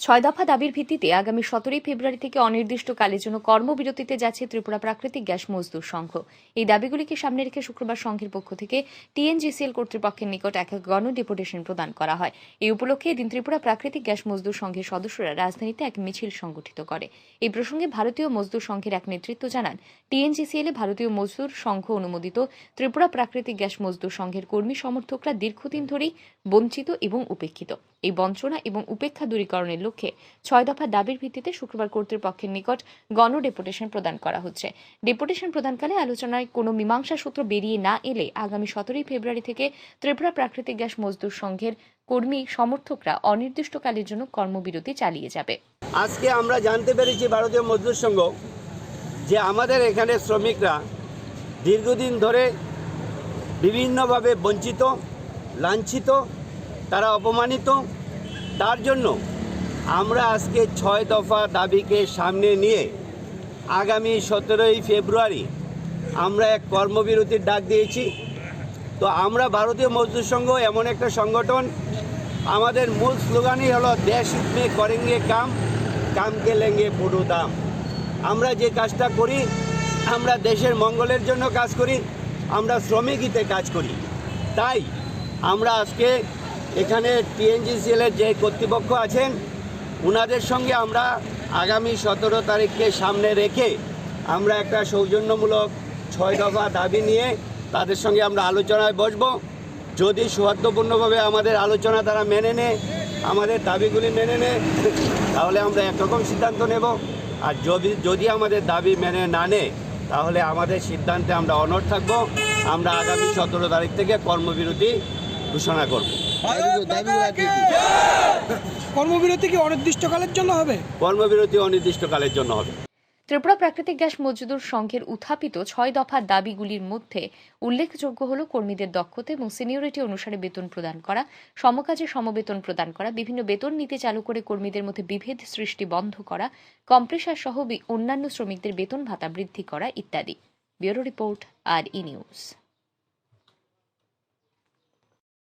ছয় দফা দাবির ভিত্তিতে আগামী সতেরোই ফেব্রুয়ারি থেকে অনির্দিষ্টকালের জন্য কর্মবিরতিতে যাচ্ছে ত্রিপুরা প্রাকৃতিক গ্যাস মজদুর সংঘ। এই দাবিগুলিকে সামনে রেখে শুক্রবার সংঘের পক্ষ থেকে টিএনজিসিএল কর্তৃপক্ষের নিকট এক গণ ডেপুটেশন প্রদান করা হয়। এই উপলক্ষে এদিন ত্রিপুরা প্রাকৃতিক গ্যাস মজদুর সংঘের সদস্যরা রাজধানীতে এক মিছিল সংগঠিত করে। এই প্রসঙ্গে ভারতীয় মজদুর সংঘের এক নেতৃত্ব জানান, টিএনজিসিএল এ ভারতীয় মজদুর সংঘ অনুমোদিত ত্রিপুরা প্রাকৃতিক গ্যাস মজদুর সংঘের কর্মী সমর্থকরা দীর্ঘদিন ধরেই বঞ্চিত এবং উপেক্ষিত। এই বঞ্চনা এবং উপেক্ষা দূরীকরণের লক্ষ্যে ছয় দফা দাবির ভিত্তিতে শুক্রবার কর্তৃপক্ষের নিকট গণ ডেপুটেশন প্রদান করা হচ্ছে। ডেপুটেশন প্রদানকালে আলোচনায় কোনো মীমাংসা সূত্র বেরিয়ে না এলে আগামী সতেরোই ফেব্রুয়ারি থেকে ত্রিপুরা প্রাকৃতিক গ্যাস মজদুর সংঘের কর্মী সমর্থকরা অনির্দিষ্টকালের জন্য কর্মবিরতি চালিয়ে যাবে। আজকে আমরা জানতে পেরেছি ভারতীয় মজদুর সংঘ যে আমাদের এখানে শ্রমিকরা দীর্ঘদিন ধরে বিভিন্নভাবে বঞ্চিত, লাঞ্ছিত, তারা অপমানিত। তার জন্য আমরা আজকে ছয় দফা দাবিকে সামনে নিয়ে আগামী সতেরোই ফেব্রুয়ারি আমরা এক কর্মবিরতির ডাক দিয়েছি। তো আমরা ভারতীয় মজদুর সংঘ এমন একটা সংগঠন, আমাদের মূল স্লোগানই হলো দেশ মে করেঙ্গে কাম, কামকে লেঙ্গে পুরো দাম। আমরা যে কাজটা করি, আমরা দেশের মঙ্গলের জন্য কাজ করি, আমরা শ্রমিক হিতে কাজ করি। তাই আমরা আজকে এখানে টিএনজিসিএলের যে কর্তৃপক্ষ আছেন ওনাদের সঙ্গে আমরা আগামী সতেরো তারিখকে সামনে রেখে আমরা একটা সৌজন্যমূলক ছয় দফা দাবি নিয়ে তাদের সঙ্গে আমরা আলোচনায় বসবো। যদি সৌহার্দ্যপূর্ণভাবে আমাদের আলোচনা তারা মেনে নেয়, আমাদের দাবিগুলি মেনে নেয়, তাহলে আমরা একরকম সিদ্ধান্ত নেব। আর যদি যদি আমাদের দাবি মেনে না নেয়, তাহলে আমাদের সিদ্ধান্তে আমরা অনড় থাকব। আমরা আগামী সতেরো তারিখ থেকে কর্মবিরতি ঘোষণা করব। কর্মবিরতি কি অনির্দিষ্টকালের জন্য হবে? কর্মবিরতি অনির্দিষ্টকালের জন্য হবে। ত্রিপুরা প্রাকৃতিক গ্যাস মজদুর সংঘের উত্থাপিত ছয় দফা দাবিগুলির মধ্যে উল্লেখযোগ্য হল কর্মীদের দক্ষতা এবং সিনিয়রিটি অনুসারে বেতন প্রদান করা সমকাজে সমবেতন প্রদান করা বিভিন্ন বেতন নীতি চালু করে কর্মীদের মধ্যে বিভেদ সৃষ্টি বন্ধ করা কম্প্রেসার সহ অন্যান্য শ্রমিকদের বেতন ভাতা বৃদ্ধি করা ইত্যাদি। ব্যুরো রিপোর্ট আর ই নিউজ।